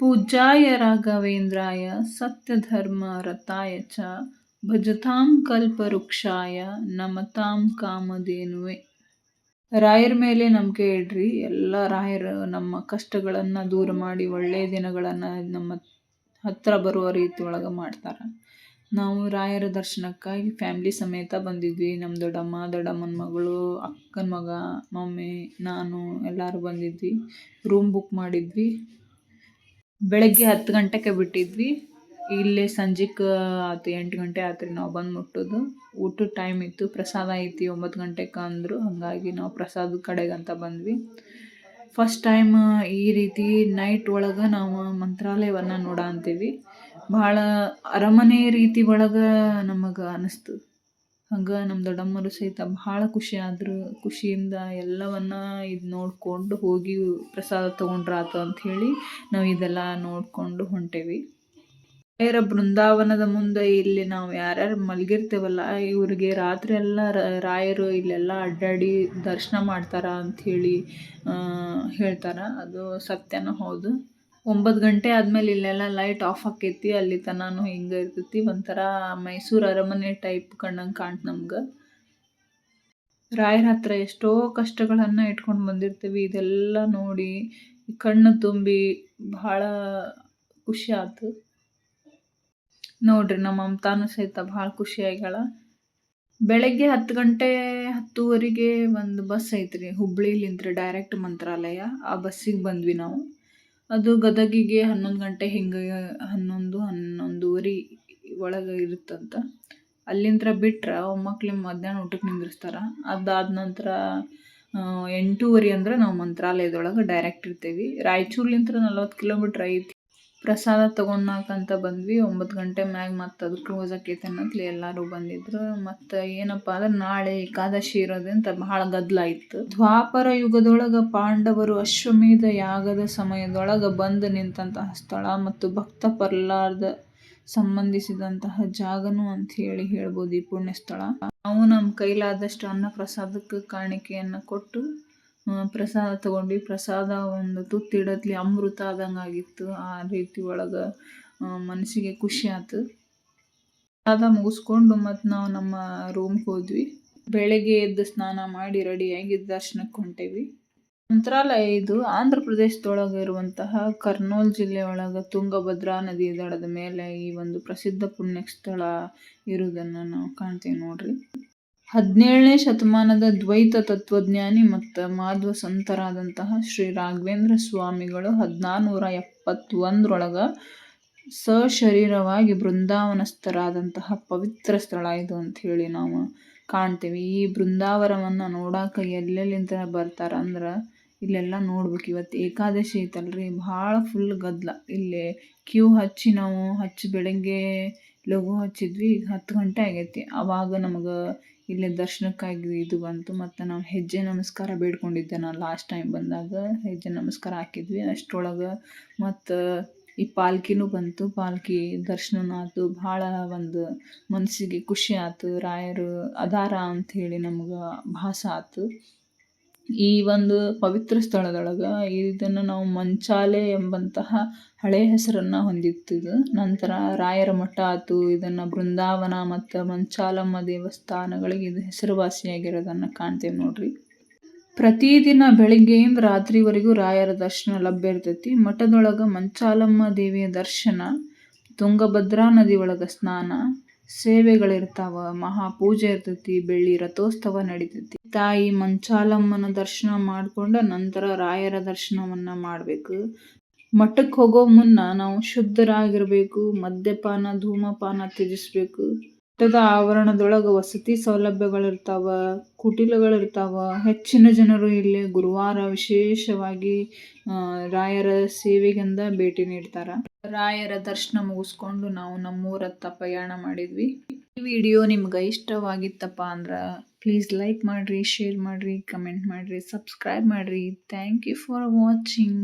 ಪೂಜ್ಯಾಯ ರಾಘವೇಂದ್ರಾಯ ಸತ್ಯಧರ್ಮ ರಥಾಯ ಚ ಭಜತಾಂ ಕಲ್ಪವೃಕ್ಷಾಯ ನಮತಾಂ ಕಾಮಧೇನುವೆ. ರಾಯರ ಮೇಲೆ ನಂಬಿಕೆ ಇಡ್ರಿ, ಎಲ್ಲ ರಾಯರು ನಮ್ಮ ಕಷ್ಟಗಳನ್ನು ದೂರ ಮಾಡಿ ಒಳ್ಳೆಯ ದಿನಗಳನ್ನು ನಮ್ಮ ಹತ್ತಿರ ಬರುವ ರೀತಿ ಒಳಗೆ ಮಾಡ್ತಾರೆ. ನಾವು ರಾಯರ ದರ್ಶನಕ್ಕಾಗಿ ಫ್ಯಾಮ್ಲಿ ಸಮೇತ ಬಂದಿದ್ವಿ. ನಮ್ಮ ದೊಡ್ಡಮ್ಮ, ದೊಡ್ಡಮ್ಮನ ಮಗಳು, ಅಕ್ಕನ ಮಗ, ಮಮ್ಮಿ, ನಾನು ಎಲ್ಲರೂ ಬಂದಿದ್ವಿ. ರೂಮ್ ಬುಕ್ ಮಾಡಿದ್ವಿ. ಬೆಳಗ್ಗೆ ಹತ್ತು ಗಂಟೆಗೆ ಬಿಟ್ಟಿದ್ವಿ. ಇಲ್ಲೇ ಸಂಜೆಗೆ ಆತು ಎಂಟು ಗಂಟೆ ಆತ್ರಿ ನಾವು ಬಂದು ಮುಟ್ಟೋದು. ಊಟದ ಟೈಮ್ ಇತ್ತು. ಪ್ರಸಾದ ಐತಿ ಒಂಬತ್ತು ಗಂಟೆಗೆ ಅಂದರು. ಹಾಗಾಗಿ ನಾವು ಪ್ರಸಾದ ಕಡೆಗೆ ಅಂತ ಬಂದ್ವಿ. ಫಸ್ಟ್ ಟೈಮ್ ಈ ರೀತಿ ನೈಟ್ ಒಳಗೆ ನಾವು ಮಂತ್ರಾಲಯವನ್ನು ನೋಡ ಅಂತೀವಿ. ಭಾಳ ಅರಮನೆ ರೀತಿ ಒಳಗೆ ನಮಗೆ ಅನ್ನಿಸ್ತು ಹಂಗೆ ನಮ್ಮ ದೊಡ್ಡಮ್ಮರು ಸಹಿತ ಭಾಳ ಖುಷಿ ಆದರು, ಖುಷಿಯಿಂದ ಎಲ್ಲವನ್ನ ಇದು ನೋಡಿಕೊಂಡು ಹೋಗಿ ಪ್ರಸಾದ ತೊಗೊಂಡ್ರಾತು ಅಂಥೇಳಿ ನಾವು ಇದೆಲ್ಲ ನೋಡಿಕೊಂಡು ಹೊಂಟೇವಿ. ಬೇರೆ ಬೃಂದಾವನದ ಮುಂದೆ ಇಲ್ಲಿ ನಾವು ಯಾರ್ಯಾರು ಮಲಗಿರ್ತೇವಲ್ಲ, ಇವ್ರಿಗೆ ರಾತ್ರಿ ಎಲ್ಲ ರಾಯರು ಇಲ್ಲೆಲ್ಲ ಅಡ್ಡಾಡಿ ದರ್ಶನ ಮಾಡ್ತಾರೆ ಅಂಥೇಳಿ ಹೇಳ್ತಾರೆ. ಅದು ಸತ್ಯನೂ ಹೌದು. ಒಂಬತ್ತು ಗಂಟೆ ಆದಮೇಲೆ ಇಲ್ಲೆಲ್ಲ ಲೈಟ್ ಆಫ್ ಆಕೈತಿ, ಅಲ್ಲಿ ತನಕ ಹಿಂಗೆ ಇರ್ತೈತಿ. ಒಂಥರ ಮೈಸೂರು ಅರಮನೆ ಟೈಪ್ ಕಂಡಂಗೆ ಕಾಣ್ತು ನಮ್ಗೆ. ರಾಯರ ಹತ್ರ ಎಷ್ಟೋ ಕಷ್ಟಗಳನ್ನು ಇಟ್ಕೊಂಡು ಬಂದಿರ್ತೀವಿ. ಇದೆಲ್ಲ ನೋಡಿ ಕಣ್ಣು ತುಂಬಿ ಭಾಳ ಖುಷಿ ಆಯ್ತು ನೋಡ್ರಿ, ನಮ್ಮ ಮಮತಾನು ಸಹಿತ ಭಾಳ ಖುಷಿ ಆಗ್ಯಾಳ. ಬೆಳಗ್ಗೆ ಹತ್ತು ಗಂಟೆ ಹತ್ತುವರೆಗೆ ಒಂದು ಬಸ್ ಐತ್ರಿ. ಹುಬ್ಳಿಲಿಂತ್ರ ಡೈರೆಕ್ಟ್ ಮಂತ್ರಾಲಯ. ಆ ಬಸ್ಸಿಗೆ ಬಂದ್ವಿ ನಾವು. ಅದು ಗದಗಿಗೆ ಹನ್ನೊಂದು ಗಂಟೆ ಹಿಂಗೆ, ಹನ್ನೊಂದು, ಹನ್ನೊಂದುವರೆ ಒಳಗೆ ಇರುತ್ತಂತ. ಅಲ್ಲಿಂದ ಬಿಟ್ರೆ ಒಮ್ಮಕ್ಳಿಗೆ ಮಧ್ಯಾಹ್ನ ಊಟಕ್ಕೆ ನಿಂದಿರ್ತಾರೆ ಅದಾದ ನಂತರ ಎಂಟೂವರೆ ಅಂದ್ರೆ ನಾವು ಮಂತ್ರಾಲಯದೊಳಗೆ ಡೈರೆಕ್ಟ್ ಇರ್ತೀವಿ. ರಾಯಚೂರ್ಲಿಂತ್ರ ನಲ್ವತ್ತು ಕಿಲೋಮೀಟ್ರ್ ಐತಿ ಪ್ರಸಾದ ತೊಗೊಳಕಂತ ಬಂದ್ವಿ. ಒಂಬತ್ತು ಗಂಟೆ ಮ್ಯಾಗ ಮತ್ತು ಅದು ಕ್ಲೋಸ್ ಆಕೈತೆ ಅನ್ನತ್ಲೆ ಎಲ್ಲರೂ ಬಂದಿದ್ರು. ಮತ್ತು ಏನಪ್ಪ ಅಂದ್ರೆ ನಾಳೆ ಏಕಾದಶಿ ಇರೋದಂತ ಬಹಳ ಗದ್ದಲ ಇತ್ತು ದ್ವಾಪರ ಯುಗದೊಳಗೆ ಪಾಂಡವರು ಅಶ್ವಮೇಧ ಯಾಗದ ಸಮಯದೊಳಗೆ ಬಂದು ನಿಂತಹ ಸ್ಥಳ ಮತ್ತು ಭಕ್ತ ಪರ್ಲಾರ್ದ ಸಂಬಂಧಿಸಿದಂತಹ ಜಾಗನು ಅಂತ ಹೇಳಿ ಹೇಳ್ಬೋದು ಈ ಪುಣ್ಯ ಸ್ಥಳ ನಾವು ನಮ್ಮ ಕೈಲಾದಷ್ಟು ಅನ್ನ ಪ್ರಸಾದಕ್ಕೆ ಕಾಣಿಕೆಯನ್ನು ಕೊಟ್ಟು ಪ್ರಸಾದ ತಗೊಂಡ್ವಿ ಪ್ರಸಾದ ಒಂದು ತುತ್ತಿಡತ್ಲಿ ಅಮೃತ ಆದಂಗೆ ಆಗಿತ್ತು. ಆ ರೀತಿ ಒಳಗೆ ಮನಸ್ಸಿಗೆ ಖುಷಿ ಆಯ್ತು ಪ್ರಸಾದ ಮುಗಿಸ್ಕೊಂಡು ಮತ್ತು ನಾವು ನಮ್ಮ ರೂಮ್ಗೆ ಹೋದ್ವಿ. ಬೆಳಗ್ಗೆ ಎದ್ದು ಸ್ನಾನ ಮಾಡಿ ರೆಡಿಯಾಗಿ ದರ್ಶನಕ್ಕೆ ಹೊಂಟೇವಿ. ಮಂತ್ರಾಲಯ ಇದು ಆಂಧ್ರ ಪ್ರದೇಶದೊಳಗೆ ಇರುವಂತಹ ಕರ್ನೂಲ್ ಜಿಲ್ಲೆ ಒಳಗೆ ತುಂಗಭದ್ರಾ ನದಿ ದಡದ ಮೇಲೆ ಈ ಒಂದು ಪ್ರಸಿದ್ಧ ಪುಣ್ಯಸ್ಥಳ ಇರುವುದನ್ನು ನಾವು ಕಾಣ್ತೀವಿ ನೋಡ್ರಿ. ಹದಿನೇಳನೇ ಶತಮಾನದ ದ್ವೈತ ತತ್ವಜ್ಞಾನಿ ಮತ್ತು ಮಾಧ್ವ ಸಂತರಾದಂತಹ ಶ್ರೀ ರಾಘವೇಂದ್ರ ಸ್ವಾಮಿಗಳು ಹದಿನಾರುನೂರ ಎಪ್ಪತ್ತೊಂದರೊಳಗ ಸಶರೀರವಾಗಿ ಬೃಂದಾವನಸ್ಥರಾದಂತಹ ಪವಿತ್ರ ಸ್ಥಳ ಇದು ಅಂತ ಹೇಳಿ ನಾವು ಕಾಣ್ತೀವಿ. ಈ ಬೃಂದಾವನವನ್ನು ನೋಡಾಕ ಎಲ್ಲೆಲ್ಲಿಂದ ಬರ್ತಾರೆ ಅಂದ್ರೆ ಇಲ್ಲೆಲ್ಲ ನೋಡ್ಬೇಕು. ಇವತ್ತು ಏಕಾದಶಿ ಐತಲ್ರಿ, ಭಾಳ ಫುಲ್ ಗದ್ದಲ ಇಲ್ಲಿ ಕ್ಯೂ ಹಚ್ಚಿ ನಾವು ಹಚ್ಚಿ ಬೆಳಗ್ಗೆ ಲಘು ಹಚ್ಚಿದ್ವಿ, ಈಗ ಹತ್ತು ಗಂಟೆ ಆಗೈತಿ. ಆವಾಗ ನಮಗೆ ಇಲ್ಲಿ ದರ್ಶನಕ್ಕಾಗಿ ಇದು ಬಂತು. ಮತ್ತು ನಾವು ಹೆಜ್ಜೆ ನಮಸ್ಕಾರ ಬೇಡ್ಕೊಂಡಿದ್ದೆ. ನಾನು ಲಾಸ್ಟ್ ಟೈಮ್ ಬಂದಾಗ ಹೆಜ್ಜೆ ನಮಸ್ಕಾರ ಹಾಕಿದ್ವಿ. ಅಷ್ಟರೊಳಗೆ ಮತ್ತು ಈ ಪಾಲ್ಕಿನೂ ಬಂತು. ಪಾಲ್ಕಿ ದರ್ಶನ ಆಯ್ತು ಭಾಳ ಒಂದು ಮನಸ್ಸಿಗೆ ಖುಷಿ ಆಯ್ತು ರಾಯರು ಅದಾರ ಅಂಥೇಳಿ ನಮ್ಗೆ ಭಾಸ ಆಯ್ತು ಈ ಒಂದು ಪವಿತ್ರ ಸ್ಥಳದೊಳಗೆ ಇದನ್ನು ನಾವು ಮಂಚಾಲೆ ಎಂಬಂತಹ ಹಳೆಯ ಹೆಸರನ್ನು ಹೊಂದಿತ್ತು ನಂತರ ರಾಯರ ಮಠ ಆಯ್ತು, ಇದನ್ನು ಬೃಂದಾವನ ಮತ್ತು ಮಂಚಾಲಮ್ಮ ದೇವಸ್ಥಾನಗಳಿಗೆ ಇದು ಹೆಸರುವಾಸಿಯಾಗಿರೋದನ್ನು ಕಾಣ್ತೇವೆ ನೋಡ್ರಿ. ಪ್ರತಿದಿನ ಬೆಳಿಗ್ಗೆಯಿಂದ ರಾತ್ರಿವರೆಗೂ ರಾಯರ ದರ್ಶನ ಲಭ್ಯ ಇರ್ತೈತಿ. ಮಠದೊಳಗೆ ಮಂಚಾಲಮ್ಮ ದೇವಿಯ ದರ್ಶನ, ತುಂಗಭದ್ರಾ ನದಿ ಒಳಗೆ ಸ್ನಾನ ಸೇವೆಗಳಿರ್ತಾವ ಮಹಾಪೂಜೆ ಇರ್ತೈತಿ, ಬೆಳ್ಳಿ ರಥೋತ್ಸವ ನಡಿತೈತಿ. ತಾಯಿ ಮಂಚಾಲಮ್ಮನ ದರ್ಶನ ಮಾಡಿಕೊಂಡ ನಂತರ ರಾಯರ ದರ್ಶನವನ್ನ ಮಾಡಬೇಕು. ಮಠಕ್ಕೆ ಹೋಗೋ ಮುನ್ನ ನಾವು ಶುದ್ಧರಾಗಿರಬೇಕು, ಮದ್ಯಪಾನ, ಧೂಮಪಾನ ತ್ಯಜಿಸ್ಬೇಕು. ಮಠದ ಆವರಣದೊಳಗೆ ವಸತಿ ಸೌಲಭ್ಯಗಳಿರ್ತಾವ, ಕುಟಿಲಗಳಿರ್ತಾವ. ಹೆಚ್ಚಿನ ಜನರು ಇಲ್ಲಿ ಗುರುವಾರ ವಿಶೇಷವಾಗಿ ರಾಯರ ಸೇವೆಗೆಂದ ಭೇಟಿ ನೀಡ್ತಾರ. ರಾಯರ ದರ್ಶನ ಮುಗಿಸ್ಕೊಂಡು ನಾವು ನಮ್ಮೂರತ್ತ ಪ್ರಯಾಣ ಮಾಡಿದ್ವಿ. ಈ ವಿಡಿಯೋ ನಿಮ್ಗೆ ಇಷ್ಟವಾಗಿತ್ತಪ್ಪ ಅಂದ್ರೆ ಪ್ಲೀಸ್ ಲೈಕ್ ಮಾಡಿರಿ ಶೇರ್ ಮಾಡಿರಿ ಕಮೆಂಟ್ ಮಾಡಿರಿ ಸಬ್ಸ್ಕ್ರೈಬ್ ಮಾಡಿರಿ. Thank you for watching